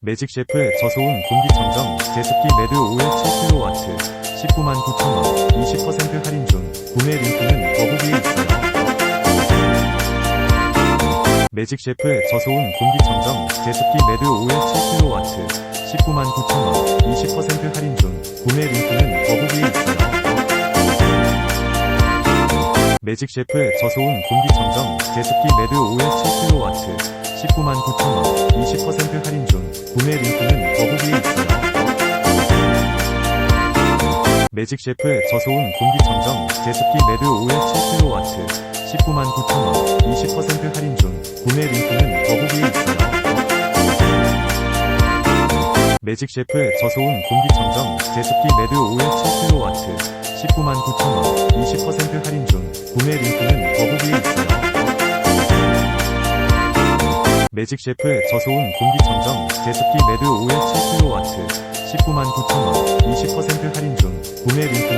매직 셰프 저소음 공기청정 제습기 매드 오일 7kW 19만 9천원 20% 할인 중 구매 링크는 더보기에 있어요. 매직 셰프 저소음 공기청정 제습기 매드 오일 7kW 19만 9천원 20% 할인 중 구매 링크는 더보기에 있어요. 매직 셰프 저소음 공기청정 제습기 매드 오일 7kW 19만 9천원 20% 할인 중 구매 링크는 더보기에 있어요. 매직 셰프 저소음 공기청정 제습기 매드 오일 7kW 19만 9천원 20% 할인 중 구매 링크는 더보기에 있어요. 매직 셰프 저소음 공기청정 제습기 매드 오일 7kW 19만 9천원 20% 할인 중 구매 링크는 더보기에 있어요. 매직 셰프 저소음 공기청정 제습기 매드 오일 7kW 19만 9천원 20%